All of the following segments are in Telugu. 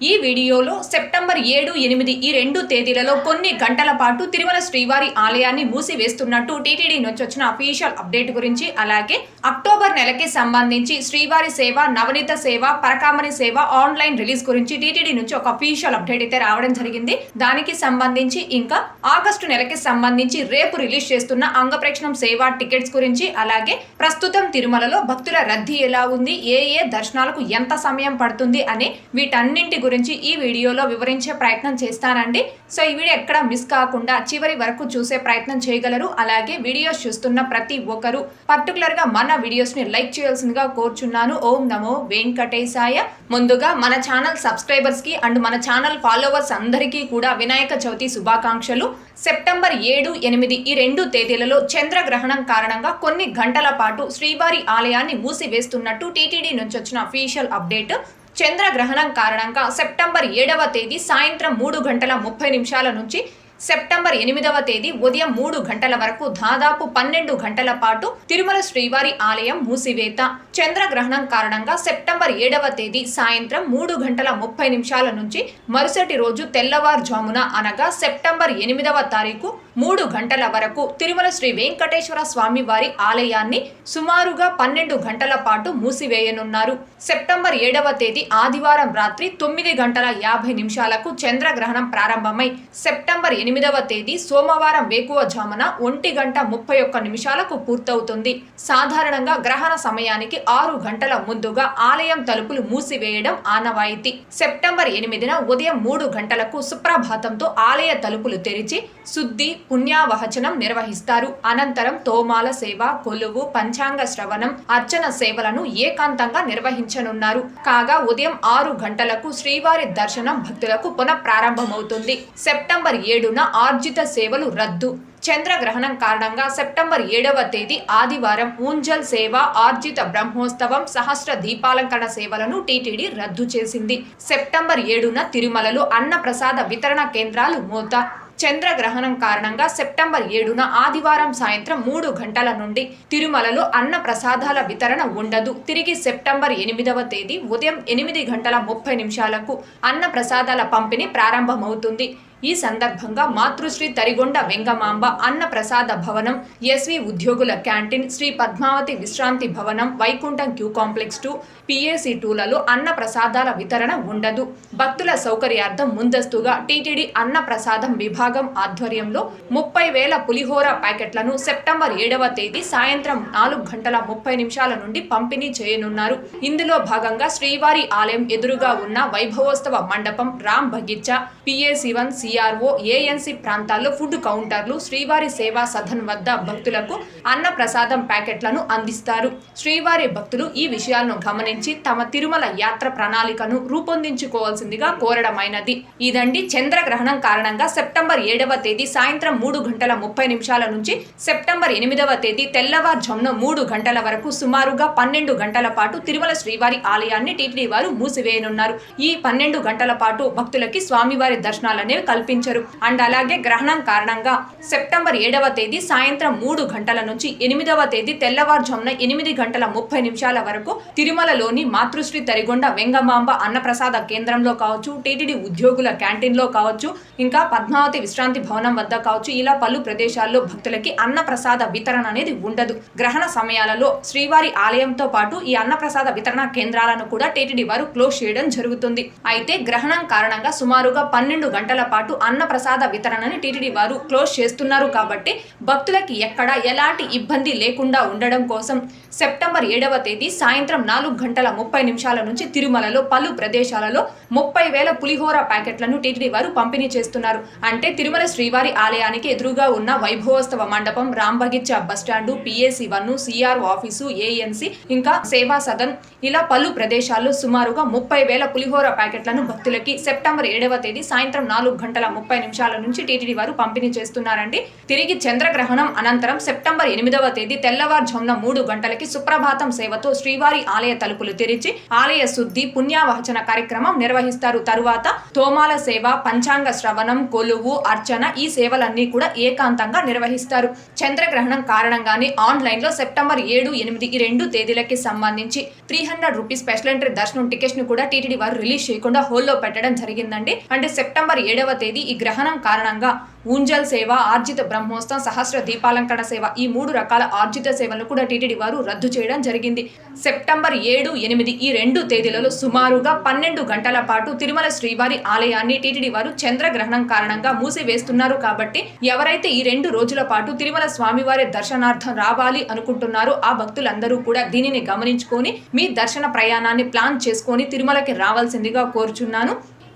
ఈ వీడియోలో సెప్టెంబర్ ఏడు ఎనిమిది ఈ రెండు తేదీలలో కొన్ని గంటల పాటు తిరుమల శ్రీవారి ఆలయాన్ని మూసివేస్తున్నట్టు టీటీడీ నుంచి వచ్చిన అఫీషియల్ అప్డేట్ గురించి అలాగే అక్టోబర్ నెలకి సంబంధించి శ్రీవారి సేవ నవనీత సేవ పరకామణి సేవ ఆన్లైన్ రిలీజ్ గురించి టీటీడీ నుంచి ఒక అఫీషియల్ అప్డేట్ అయితే రావడం జరిగింది. దానికి సంబంధించి ఇంకా ఆగస్టు నెలకి సంబంధించి రేపు రిలీజ్ చేస్తున్న అంగప్రేక్షణం సేవ టికెట్స్ గురించి అలాగే ప్రస్తుతం తిరుమలలో భక్తుల రద్దీ ఎలా ఉంది ఏ ఏ దర్శనాలకు ఎంత సమయం పడుతుంది అనే వీటన్నింటి గురించి ఈ వీడియోలో వివరించే ప్రయత్నం చేస్తానండి. సో ఈ వీడియో ఎక్కడ మిస్ కాకుండా చివరి వరకు చూసే ప్రయత్నం చేయగలరు. అలాగే వీడియోస్ చూస్తున్న ప్రతి ఒక్కరు పర్టికులర్గా మన వీడియోస్ని లైక్ చేయాల్సిందిగా కోరుచున్నాను. ఓం నమో వెంకటేశాయ. ముందుగా మన ఛానల్ సబ్స్క్రైబర్స్కి అండ్ మన ఛానల్ ఫాలోవర్స్ అందరికీ కూడా వినాయక చవితి శుభాకాంక్షలు. సెప్టెంబర్ ఏడు ఎనిమిది ఈ రెండు తేదీలలో చంద్రగ్రహణం కారణంగా కొన్ని గంటల పాటు శ్రీవారి ఆలయాన్ని మూసివేస్తున్నట్టు టీటీడీ నుంచి వచ్చిన అఫీషియల్ అప్డేట్. చంద్రగ్రహణం కారణంగా సెప్టెంబర్ ఏడవ తేదీ సాయంత్రం మూడు గంటల ముప్పై నిమిషాల నుంచి సెప్టెంబర్ ఎనిమిదవ తేదీ ఉదయం మూడు గంటల వరకు దాదాపు పన్నెండు గంటల పాటు తిరుమల శ్రీవారి ఆలయం మూసివేత. చంద్రగ్రహణం కారణంగా సెప్టెంబర్ ఏడవ తేదీ సాయంత్రం మూడు గంటల ముప్పై నిమిషాల నుంచి మరుసటి రోజు తెల్లవారుజామున అనగా సెప్టెంబర్ ఎనిమిదవ తారీఖు మూడు గంటల వరకు తిరుమల శ్రీ వెంకటేశ్వర స్వామి వారి ఆలయాన్ని సుమారుగా పన్నెండు గంటల పాటు మూసివేయనున్నారు. సెప్టెంబర్ ఏడవ తేదీ ఆదివారం రాత్రి తొమ్మిది గంటల యాభై నిమిషాలకు చంద్రగ్రహణం ప్రారంభమై సెప్టెంబర్ ఎనిమిదవ తేదీ సోమవారం వేకువజామున ఒంటి గంట ముప్పై ఒక్క నిమిషాలకు పూర్తవుతుంది. సాధారణంగా గ్రహణ సమయానికి ఆరు గంటల ముందుగా ఆలయం తలుపులు మూసివేయడం ఆనవాయితీ. సెప్టెంబర్ ఎనిమిదిన ఉదయం మూడు గంటలకు సుప్రభాతంతో ఆలయ తలుపులు తెరిచి శుద్ధి పుణ్యావహచనం నిర్వహిస్తారు. అనంతరం తోమాల సేవ కొలువు పంచాంగ శ్రవణం అర్చన సేవలను ఏకాంతంగా నిర్వహించనున్నారు. కాగా ఉదయం ఆరు గంటలకు శ్రీవారి దర్శనం భక్తులకు పునః ప్రారంభమవుతుంది సెప్టెంబర్ ఏడున ఆర్జిత సేవలు రద్దు. చంద్రగ్రహణం కారణంగా సెప్టెంబర్ ఏడవ తేదీ ఆదివారం ఊంజల్ సేవ ఆర్జిత బ్రహ్మోత్సవం సహస్ర దీపాలంకరణ సేవలను టీటీడీ రద్దు చేసింది. సెప్టెంబర్ ఏడున తిరుమలలో అన్న ప్రసాద వితరణ కేంద్రాలు మూత. చంద్రగ్రహణం కారణంగా సెప్టెంబర్ ఏడున ఆదివారం సాయంత్రం మూడు గంటల నుండి తిరుమలలో అన్న ప్రసాదాల వితరణ ఉండదు. తిరిగి సెప్టెంబర్ ఎనిమిదవ తేదీ ఉదయం ఎనిమిది గంటల ముప్పై నిమిషాలకు అన్న ప్రసాదాల పంపిణీ ప్రారంభమవుతుంది. ఈ సందర్భంగా మాతృశ్రీ తరిగొండ వెంగమాంబ అన్న ప్రసాద భవనం ఎస్వి ఉద్యోగుల క్యాంటీన్ శ్రీ పద్మావతి విశ్రాంతి భవనం Vaikuntham queue complex two PAC టూలలో అన్న ప్రసాదాల వితరణ ఉండదు. భక్తుల సౌకర్యార్థం ముందస్తుగా టీటీడీ అన్న ప్రసాదం విభాగం ఆధ్వర్యంలో ముప్పై వేల పులిహోర ప్యాకెట్లను సెప్టెంబర్ ఏడవ తేదీ సాయంత్రం నాలుగు గంటల ముప్పై నిమిషాల నుండి పంపిణీ చేయనున్నారు. ఇందులో భాగంగా శ్రీవారి ఆలయం ఎదురుగా ఉన్న వైభవోత్సవ మండపం Ram Bagicha PAC one CRO ANC ప్రాంతాల్లో ఫుడ్ కౌంటర్లు శ్రీవారి సేవా సదన్ వద్ద భక్తులకు అన్న ప్రసాదం ప్యాకెట్లను అందిస్తారు. శ్రీవారి భక్తులు ఈ విషయాలను గమనించి తమ తిరుమల యాత్ర ప్రణాళికను రూపొందించుకోవాల్సిందిగా కోరడమైనది. ఇదండి చంద్రగ్రహణం కారణంగా సెప్టెంబర్ ఏడవ తేదీ సాయంత్రం మూడు గంటల ముప్పై నిమిషాల నుంచి సెప్టెంబర్ ఎనిమిదవ తేదీ తెల్లవారుజామున మూడు గంటల వరకు సుమారుగా పన్నెండు గంటల పాటు తిరుమల శ్రీవారి ఆలయాన్ని టీటీడీ వారు మూసివేయనున్నారు. ఈ పన్నెండు గంటల పాటు భక్తులకి స్వామివారి దర్శనాలు అనేవి కల్పించరు. అండ్ అలాగే గ్రహణం కారణంగా సెప్టెంబర్ ఏడవ తేదీ సాయంత్రం మూడు గంటల నుంచి ఎనిమిదవ తేదీ తెల్లవారుజామున ఎనిమిది గంటల ముప్పై నిమిషాల వరకు తిరుమలలోని మాతృశ్రీ తరిగొండ వెంగమాంబ అన్నప్రసాద కేంద్రంలో కావచ్చు టీటీడీ ఉద్యోగుల క్యాంటీన్లో కావచ్చు ఇంకా పద్మావతి విశ్రాంతి భవనం వద్ద కావచ్చు. ఇలా పలు ప్రదేశాల్లో భక్తులకి అన్నప్రసాద వితరణ అనేది ఉండదు. గ్రహణ సమయాలలో శ్రీవారి ఆలయంతో పాటు ఈ అన్నప్రసాద వితరణ కేంద్రాలను కూడా టీటీడీ వారు క్లోజ్ చేయడం జరుగుతుంది. అయితే గ్రహణం కారణంగా సుమారుగా పన్నెండు గంటల పాటు అన్న ప్రసాద వితరణని టీటీడీ వారు క్లోజ్ చేస్తున్నారు కాబట్టి భక్తులకి ఎక్కడ ఎలాంటి ఇబ్బంది లేకుండా ఉండడం కోసం సెప్టెంబర్ ఏడవ తేదీ సాయంత్రం నాలుగు గంటల ముప్పై నిమిషాల నుంచి తిరుమలలో పలు ప్రదేశాలలో ముప్పై వేల పులిహోర ప్యాకెట్లను టీటీడీ వారు పంపిణీ చేస్తున్నారు. అంటే తిరుమల శ్రీవారి ఆలయానికి ఎదురుగా ఉన్న వైభవోత్సవ మండపం Rambagicha bus stand PAC one CR office ANC ఇంకా సేవా సదన్ ఇలా పలు ప్రదేశాల్లో సుమారుగా ముప్పై వేల పులిహోర ప్యాకెట్లను భక్తులకి సెప్టెంబర్ ఏడవ తేదీ సాయంత్రం నాలుగు గంటల గంటల ముప్పై నిమిషాల నుంచి టీటీడీ వారు పంపిణీ చేస్తున్నారండి. తిరిగి చంద్రగ్రహణం అనంతరం సెప్టెంబర్ ఎనిమిదవ తేదీ తెల్లవారుజామున మూడు గంటలకి సుప్రభాతం సేవతో శ్రీవారి ఆలయ తలుపులు తెరిచి ఆలయ శుద్ధి పుణ్యావహచన కార్యక్రమం నిర్వహిస్తారు. తరువాత తోమాల సేవ పంచాంగ శ్రవణం కొలువు అర్చన ఈ సేవలన్నీ కూడా ఏకాంతంగా నిర్వహిస్తారు. చంద్రగ్రహణం కారణంగానే ఆన్లైన్లో సెప్టెంబర్ ఏడు ఎనిమిది ఈ రెండు తేదీలకి సంబంధించి three hundred rupees special entry దర్శనం టికెట్స్ను కూడా టీటీడీ వారు రిలీజ్ చేయకుండా హోల్లో పెట్టడం జరిగిందండి. అంటే సెప్టెంబర్ ఏడవ తేదీ ఈ గ్రహణం కారణంగా ఊంజల్ సేవ ఆర్జిత బ్రహ్మోత్సవం సహస్ర దీపాలంకరణ సేవ ఈ మూడు రకాల ఆర్జిత సేవలను కూడా టీటీడీ వారు రద్దు చేయడం జరిగింది. సెప్టెంబర్ ఏడు ఎనిమిది ఈ రెండు తేదీలలో సుమారుగా పన్నెండు గంటల పాటు తిరుమల శ్రీవారి ఆలయాన్ని టీటీడీ వారు చంద్రగ్రహణం కారణంగా మూసివేస్తున్నారు కాబట్టి ఎవరైతే ఈ రెండు రోజుల పాటు తిరుమల స్వామివారి దర్శనార్థం రావాలి అనుకుంటున్నారో ఆ భక్తులందరూ కూడా దీనిని గమనించుకొని మీ దర్శన ప్రయాణాన్ని ప్లాన్ చేసుకొని తిరుమలకి రావాల్సిందిగా కోరుచున్నాను.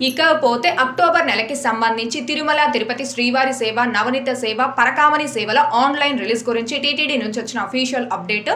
ఇకపోతే అక్టోబర్ నెలకి సంబంధించి తిరుమల తిరుపతి శ్రీవారి సేవ నవనీత సేవ పరకామణి సేవల ఆన్లైన్ రిలీజ్ గురించి టీటీడీ నుంచి వచ్చిన అఫీషియల్ అప్డేట్.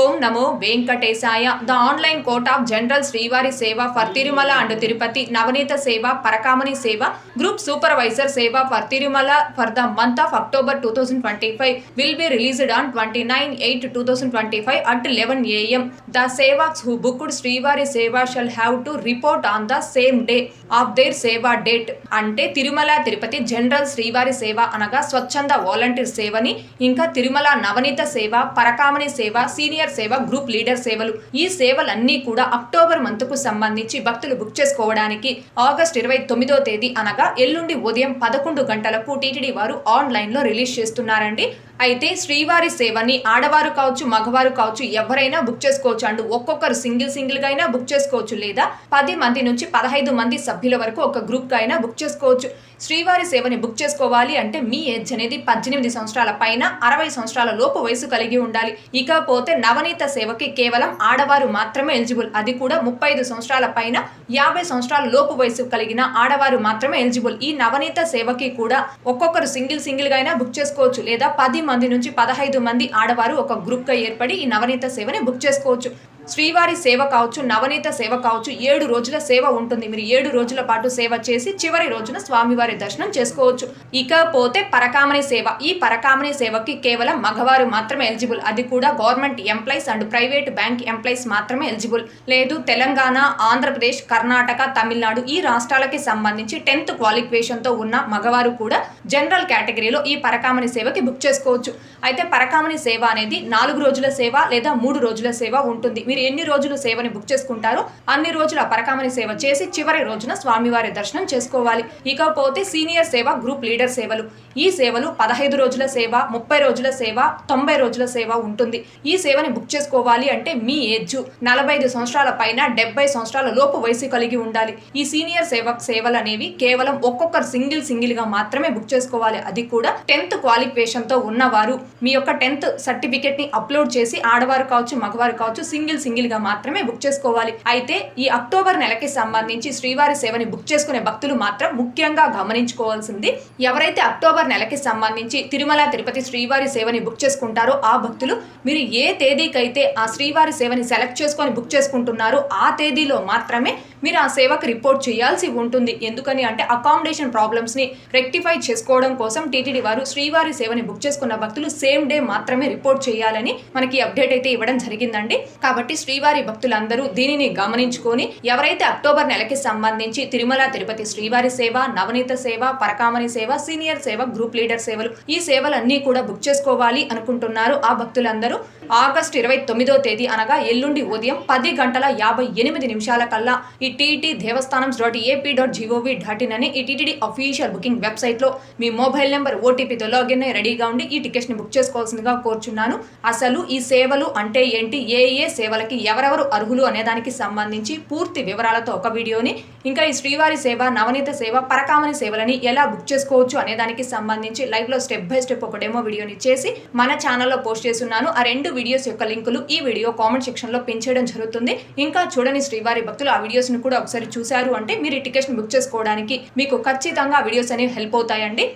ఓం నమో వెంకటేశాయ. The online quota of general Srivari seva for Tirumala and Tirupati Navaneetha seva Parakamani seva group supervisor seva for Tirumala for the month of October two thousand twenty five will be released on twenty nine eight two thousand twenty five at eleven AM the sevaks who booked Srivari seva shall have to report on the same day. Of their seva date అంటే తిరుమల తిరుపతి జనరల్ శ్రీవారి సేవ అనగా స్వచ్ఛంద వాలంటీర్ సేవని ఇంకా తిరుమల నవనీత సేవ పరకామణి సేవ సీనియర్ సేవ గ్రూప్ లీడర్ సేవలు. ఈ సేవలన్నీ కూడా అక్టోబర్ మంత్కు సంబంధించి భక్తులు బుక్ చేసుకోవడానికి ఆగస్ట్ ఇరవై తొమ్మిదో తేదీ అనగా ఎల్లుండి ఉదయం పదకొండు గంటలకు టీటీడీ వారు ఆన్లైన్లో రిలీజ్ చేస్తున్నారండి. అయితే శ్రీవారి సేవని ఆడవారు కావచ్చు మగవారు కావచ్చు ఎవరైనా బుక్ చేసుకోవచ్చు. అండ్ ఒక్కొక్కరు సింగిల్ సింగిల్గా అయినా బుక్ చేసుకోవచ్చు లేదా పది మంది నుంచి పదహైదు మంది సభ్యుల వరకు ఒక గ్రూప్గా అయినా బుక్ చేసుకోవచ్చు. శ్రీవారి సేవని బుక్ చేసుకోవాలి అంటే మీ ఏజ్ అనేది పద్దెనిమిది సంవత్సరాల పైన అరవై సంవత్సరాల లోపు వయసు కలిగి ఉండాలి. ఇకపోతే నవనీత సేవకి కేవలం ఆడవారు మాత్రమే ఎలిజిబుల్. అది కూడా ముప్పై ఐదు సంవత్సరాల పైన యాభై సంవత్సరాల లోపు వయసు కలిగిన ఆడవారు మాత్రమే ఎలిజిబుల్. ఈ నవనీత సేవకి కూడా ఒక్కొక్కరు సింగిల్ సింగిల్గా అయినా బుక్ చేసుకోవచ్చు లేదా పది మంది నుంచి పదహైదు మంది ఆడవారు ఒక గ్రూప్గా ఏర్పడి ఈ నవనీత సేవని బుక్ చేసుకోవచ్చు. శ్రీవారి సేవ కావచ్చు నవనీత సేవ కావచ్చు ఏడు రోజుల సేవ ఉంటుంది. మీరు ఏడు రోజుల పాటు సేవ చేసి చివరి రోజున స్వామివారి దర్శనం చేసుకోవచ్చు. ఇకపోతే పరకామణి సేవ. ఈ పరకామణి సేవకి కేవలం మగవారు మాత్రమే ఎలిజిబుల్. అది కూడా government employees and private bank employees మాత్రమే ఎలిజిబుల్. లేదు తెలంగాణ ఆంధ్రప్రదేశ్ కర్ణాటక తమిళనాడు ఈ రాష్ట్రాలకి సంబంధించి టెన్త్ క్వాలిఫికేషన్తో ఉన్న మగవారు కూడా జనరల్ కేటగిరీలో ఈ పరకామణి సేవకి బుక్ చేసుకోవచ్చు. అయితే పరకామణి సేవ అనేది నాలుగు రోజుల సేవ లేదా మూడు రోజుల సేవ ఉంటుంది. మీరు ఎన్ని రోజులు సేవని బుక్ చేసుకుంటారో అన్ని రోజులు పరకామని సేవ చేసి చివరి రోజున స్వామివారి దర్శనం చేసుకోవాలి. ఇకపోతే సీనియర్ సేవ గ్రూప్ లీడర్ సేవలు. ఈ సేవలు పదహైదు రోజుల సేవ ముప్పై రోజుల సేవ తొంభై రోజుల సేవ ఉంటుంది. ఈ సేవని బుక్ చేసుకోవాలి అంటే మీ ఏజ్ నలభై ఐదు సంవత్సరాల పైన డెబ్బై సంవత్సరాల లోపు వయసు కలిగి ఉండాలి. ఈ సీనియర్ సేవ సేవలు అనేవి కేవలం ఒక్కొక్కరు సింగిల్ సింగిల్గా మాత్రమే బుక్ చేసుకోవాలి. అది కూడా టెన్త్ క్వాలిఫికేషన్తో ఉన్నవారు. మీ యొక్క టెన్త్ సర్టిఫికేట్ని అప్లోడ్ చేసి ఆడవారు కావచ్చు మగవారు కావచ్చు సింగిల్ సింగిల్గా మాత్రమే బుక్ చేసుకోవాలి. అయితే ఈ అక్టోబర్ నెలకి సంబంధించి శ్రీవారి సేవని బుక్ చేసుకునే భక్తులు మాత్రం ముఖ్యంగా గమనించుకోవాల్సింది ఎవరైతే అక్టోబర్ నెలకి సంబంధించి తిరుమల తిరుపతి శ్రీవారి సేవని బుక్ చేసుకుంటారో ఆ భక్తులు మీరు ఏ తేదీకైతే ఆ శ్రీవారి సేవని సెలెక్ట్ చేసుకొని బుక్ చేసుకుంటున్నారో ఆ తేదీలో మాత్రమే మీరు ఆ సేవకు రిపోర్ట్ చేయాల్సి ఉంటుంది. ఎందుకని అంటే అకామిడేషన్ ప్రాబ్లమ్స్ని రెక్టిఫై చేసుకోవడం కోసం టీటీడీ వారు శ్రీవారి సేవని బుక్ చేసుకున్న భక్తులు సేమ్ డే మాత్రమే రిపోర్ట్ చేయాలని మనకి అప్డేట్ అయితే ఇవ్వడం జరిగిందండి. కాబట్టి శ్రీవారి భక్తులందరూ దీనిని గమనించుకొని ఎవరైతే అక్టోబర్ నెలకి సంబంధించి తిరుమల తిరుపతి శ్రీవారి సేవ నవనీత సేవ పరకామణి సేవ సీనియర్ సేవ గ్రూప్ లీడర్ సేవలు ఈ సేవలన్నీ కూడా బుక్ చేసుకోవాలి అనుకుంటున్నారు ఆ భక్తులందరూ. ఆగస్టు ఇరవై తొమ్మిదో తేదీ అనగా ఎల్లుండి ఉదయం పది గంటల యాభై ఎనిమిది నిమిషాల కల్లా ఈ TT Devasthanam dot AP dot gov dot in అని ఈ టీటీడీ అఫీషియల్ బుకింగ్ వెబ్సైట్లో మీ మొబైల్ నెంబర్ ఓటీపీతో లాగిన్ అయి రెడీగా ఉండి ఈ టికెట్స్ని బుక్ చేసుకోవాల్సిందిగా కోరుచున్నాను. అసలు ఈ సేవలు అంటే ఏంటి? ఏ ఏ సేవలకి ఎవరెవరు అర్హులు అనే దానికి సంబంధించి పూర్తి వివరాలతో ఒక వీడియోని ఇంకా ఈ శ్రీవారి సేవ నవనీత సేవ పరకామణి సేవలని ఎలా బుక్ చేసుకోవచ్చు అనే దానికి సంబంధించి లైవ్లో స్టెప్ బై స్టెప్ ఒక డెమో వీడియోని చేసి మన ఛానల్లో పోస్ట్ చేస్తున్నాను. ఆ రెండు వీడియోస్ యొక్క లింకులు ఈ వీడియో కామెంట్ సెక్షన్లో పెంచేయడం జరుగుతుంది. ఇంకా చూడని శ్రీవారి భక్తులు ఆ వీడియోస్ను కూడా ఒకసారి చూశారు అంటే మీరు ఈ టికెట్స్ బుక్ చేసుకోవడానికి మీకు ఖచ్చితంగా ఆ వీడియోస్ అనేవి హెల్ప్ అవుతాయండి.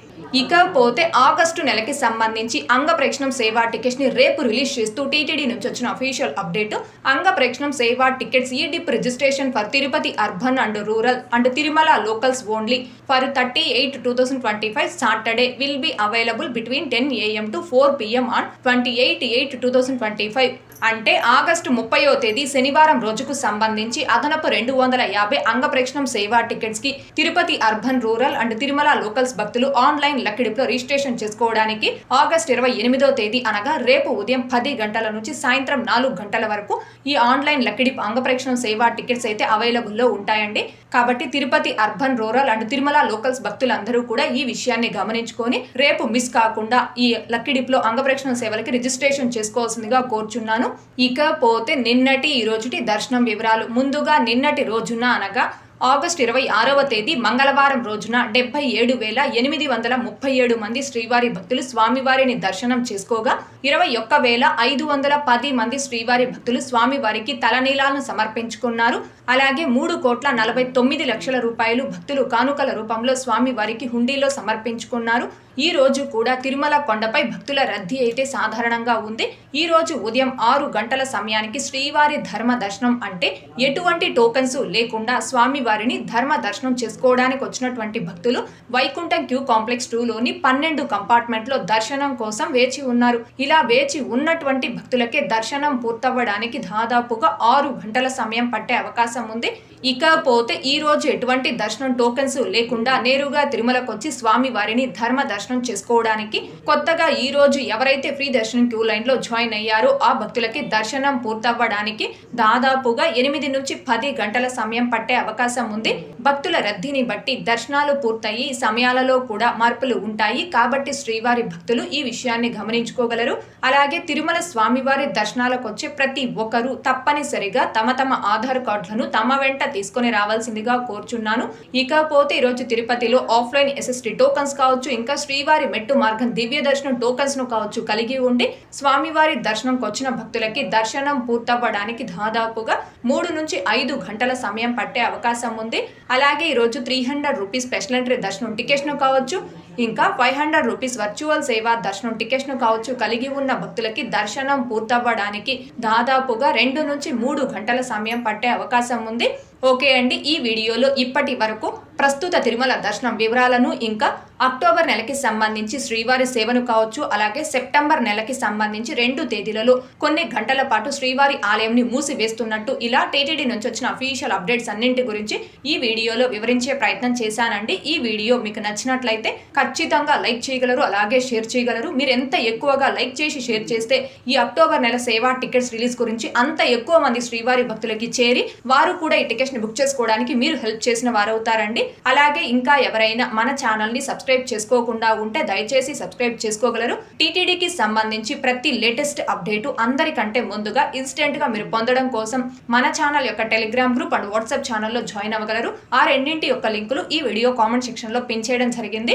ఇకపోతే ఆగస్టు నెలకి సంబంధించి అంగ ప్రేక్షణం సేవా టికెట్స్ని రేపు రిలీజ్ చేస్తూ టీటీడీ నుంచి వచ్చిన అఫీషియల్ అప్డేట్ అంగప్రేక్షణం సేవా tickets e dip registration for Tirupati urban and rural and Tirumala locals only for thirty eight two thousand twenty five Saturday will be available between ten AM to four PM on twenty eight eight two thousand twenty five. అంటే ఆగస్టు ముప్పయో తేదీ శనివారం రోజుకు సంబంధించి అదనపు రెండు వందల యాభై అంగప్రేక్షణం సేవా టికెట్స్కి Tirupati urban rural and Tirumala locals భక్తులు ఆన్లైన్ లక్కిడిపులో రిజిస్ట్రేషన్ చేసుకోవడానికి ఆగస్ట్ ఇరవై ఎనిమిదో తేదీ అనగా రేపు ఉదయం పది గంటల నుంచి సాయంత్రం నాలుగు గంటల వరకు ఈ ఆన్లైన్ లక్కిడిపు అంగప్రేక్షణం సేవా టికెట్స్ అయితే అవైలబుల్లో ఉంటాయండి. కాబట్టి Tirupati urban rural and Tirumala locals భక్తులందరూ కూడా ఈ విషయాన్ని గమనించుకొని రేపు మిస్ కాకుండా ఈ లక్కిడిప్లో అంగప్రేక్షణ సేవలకి రిజిస్ట్రేషన్ చేసుకోవాల్సిందిగా కోరుచున్నాను. ఇకపోతే నిన్నటి ఈ రోజుటి దర్శనం వివరాలు ముందుగా నిన్నటి రోజున అనగా ఆగస్టు ఇరవై ఆరవ తేదీ మంగళవారం రోజున డెబ్బై ఏడు వేల ఎనిమిది వందల ముప్పై ఏడు మంది శ్రీవారి భక్తులు స్వామివారిని దర్శనం చేసుకోగా ఇరవై ఒక్క వేల ఐదు వందల పది మంది శ్రీవారి భక్తులు స్వామివారికి తలనీలాలను సమర్పించుకున్నారు. అలాగే మూడు కోట్ల నలభై తొమ్మిది లక్షల రూపాయలు భక్తులు కానుకల రూపంలో స్వామివారికి హుండీలో సమర్పించుకున్నారు. ఈ రోజు కూడా తిరుమల కొండపై భక్తుల రద్దీ అయితే సాధారణంగా ఉంది. ఈ రోజు ఉదయం ఆరు గంటల సమయానికి శ్రీవారి ధర్మ దర్శనం అంటే ఎటువంటి టోకన్స్ లేకుండా స్వామివారిని ధర్మ దర్శనం చేసుకోవడానికి వచ్చినటువంటి భక్తులు వైకుంఠం క్యూ కాంప్లెక్స్ టూలోని పన్నెండు కంపార్ట్మెంట్లో దర్శనం కోసం వేచి ఉన్నారు. ఇలా వేచి ఉన్నటువంటి భక్తులకే దర్శనం పూర్తవ్వడానికి దాదాపుగా ఆరు గంటల సమయం పట్టే అవకాశం ఉంది. ఇకపోతే ఈ రోజు ఎటువంటి దర్శనం టోకెన్స్ లేకుండా నేరుగా తిరుమలకొచ్చి స్వామివారిని ధర్మ దర్శనం చేసుకోవడానికి కొత్తగా ఈ రోజు ఎవరైతే ఫ్రీ దర్శనం క్యూ లైన్లో జాయిన్ అయ్యారో ఆ భక్తులకి దర్శనం పూర్తవ్వడానికి దాదాపుగా ఎనిమిది నుంచి పది గంటల సమయం పట్టే అవకాశం ఉంది. భక్తుల రద్దీని బట్టి దర్శనాలు పూర్తయి సమయాలలో కూడా మార్పులు ఉంటాయి. కాబట్టి శ్రీవారి భక్తులు ఈ విషయాన్ని గమనించుకోగలరు. అలాగే తిరుమల స్వామివారి దర్శనాలకు వచ్చే ప్రతి ఒక్కరూ తప్పనిసరిగా తమ తమ ఆధార్ కార్డులను తమ వెంట తీసుకొని రావాల్సిందిగా కోరుచున్నాను. ఇకపోతే ఈరోజు తిరుపతిలో ఆఫ్లైన్ ఎస్ఎస్టీ టోకన్స్ కావచ్చు ఇంకా శ్రీ శ్రీవారి మెట్టు మార్గం దివ్య దర్శనం టోకన్స్ను కావచ్చు కలిగి ఉండి స్వామివారి దర్శనంకి వచ్చిన భక్తులకి దర్శనం పూర్తవ్వడానికి దాదాపుగా మూడు నుంచి ఐదు గంటల సమయం పట్టే అవకాశం ఉంది. అలాగే ఈరోజు three hundred rupees special entry దర్శనం టికెట్స్ను కావచ్చు ఇంకా ఫైవ్ హండ్రెడ్ రూపీస్ వర్చువల్ సేవా దర్శనం టికెట్స్ను కావచ్చు కలిగి ఉన్న భక్తులకి దర్శనం పూర్తవ్వడానికి దాదాపుగా రెండు నుంచి మూడు గంటల సమయం పట్టే అవకాశం ఉంది. ఓకే అండి ఈ వీడియోలో ఇప్పటి వరకు ప్రస్తుత తిరుమల దర్శనం వివరాలను ఇంకా అక్టోబర్ నెలకి సంబంధించి శ్రీవారి సేవను కావచ్చు అలాగే సెప్టెంబర్ నెలకి సంబంధించి రెండు తేదీలలో కొన్ని గంటల పాటు శ్రీవారి ఆలయంని మూసివేస్తున్నట్టు ఇలా టీటీడీ నుంచి వచ్చిన అఫీషియల్ అప్డేట్స్ అన్నింటి గురించి ఈ వీడియోలో వివరించే ప్రయత్నం చేశానండి. ఈ వీడియో మీకు నచ్చినట్లయితే ఖచ్చితంగా లైక్ చేయగలరు అలాగే షేర్ చేయగలరు. మీరు ఎంత ఎక్కువగా లైక్ చేసి షేర్ చేస్తే ఈ అక్టోబర్ నెల సేవా టికెట్స్ రిలీజ్ గురించి అంత ఎక్కువ మంది శ్రీవారి భక్తులకి చేరి వారు కూడా ఈ టికెట్స్ని బుక్ చేసుకోవడానికి మీరు హెల్ప్ చేసిన వారవుతారండి. అలాగే ఇంకా ఎవరైనా మన ఛానల్ని సబ్స్క్రైబ్ చేసుకోకుండా ఉంటే దయచేసి సబ్స్క్రైబ్ చేసుకోగలరు. టీటీడీకి సంబంధించి ప్రతి లేటెస్ట్ అప్డేట్ అందరికంటే ముందుగా ఇన్స్టెంట్గా మీరు పొందడం కోసం మన ఛానల్ యొక్క టెలిగ్రామ్ గ్రూప్ అండ్ వాట్సాప్ ఛానల్లో జాయిన్ అవ్వగలరు. ఆ రెండింటి యొక్క లింకులు ఈ వీడియో కామెంట్ సెక్షన్లో పిన్ చేయడం జరిగింది.